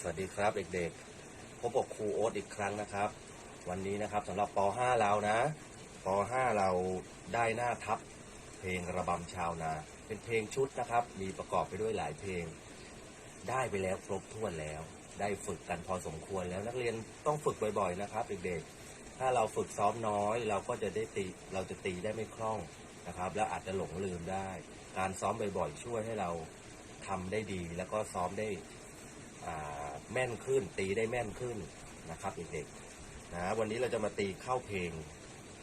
สวัสดีครับเด็กๆพบกับครูโอ๊ตอีกครั้งนะครับ วันนี้นะครับสำหรับป .5 เรานะป .5 เราได้หน้าทับเพลงระบำชาวนา เป็นเพลงชุดนะครับ มีประกอบไปด้วยหลายเพลง ได้ไปแล้วครบถ้วนแล้ว ได้ฝึกกันพอสมควรแล้วนักเรียนต้องฝึกบ่อยๆนะครับเด็กๆถ้าเราฝึกซ้อมน้อย เราก็จะได้ตีเราจะตีได้ไม่คล่องนะครับ แล้วอาจจะหลงลืมได้ การซ้อมบ่อยๆช่วยให้เราทำได้ดีแล้วก็ซ้อมได้ แม่นขึ้น ตีได้แม่นขึ้นนะครับเด็กๆนะวันนี้เราจะมาตีเข้าเพลง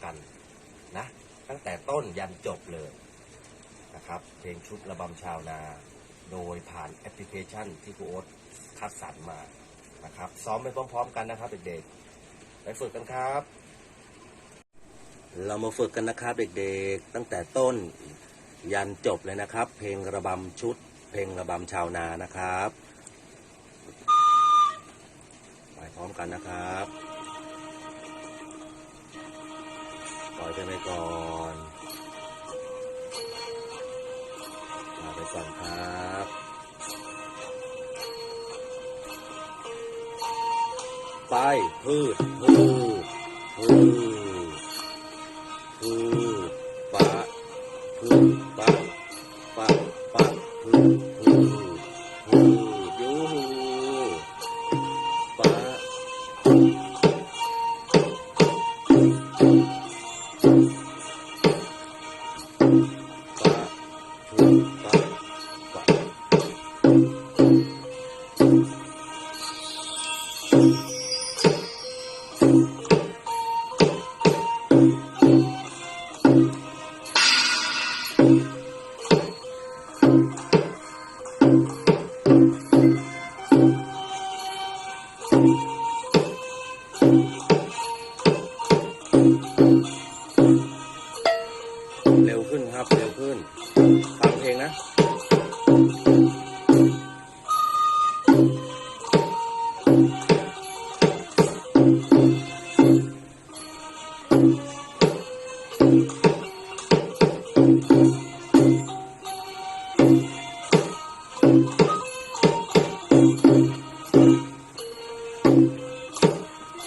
กันนะตั้งแต่ต้นยันจบเลยนะครับเพลงชุดระบำชาวนา โดยผ่านแอปพลิเคชันที่ครูโอ๊ตคัดสรรมานะครับ ซ้อมไปพร้อม ๆ กันนะครับเด็กๆไปฝึกกันครับ เรามาฝึกกันนะครับเด็กๆตั้งแต่ต้นยันจบเลยนะครับ เพลงระบำชุด เพลงระบำชาวนานะครับ ร้อมกันนะครับปล่อยไปไปก่อนมาไปก่อนครับไปพืชพืชพืชพืชปะพืช เร็วขึ้นครับ เร็วขึ้น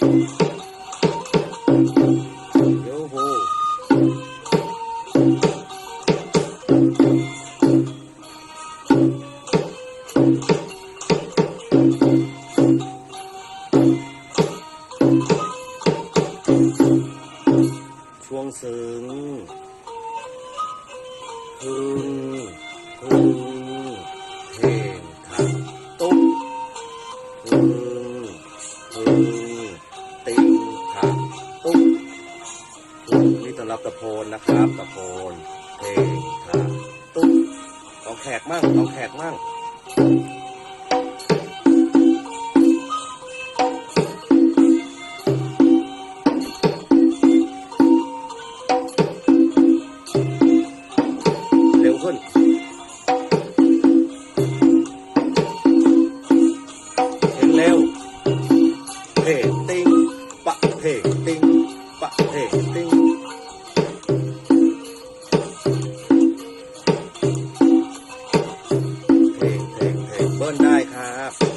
ฟังเพลง พึ่งนี่ต้อนรับตะโพนนะครับตะโพนเพลงขัดตุ๊บลองแขกมั่งลองแขกมั่งเร็วขึ้นเพลงเร็วเพลง ครับ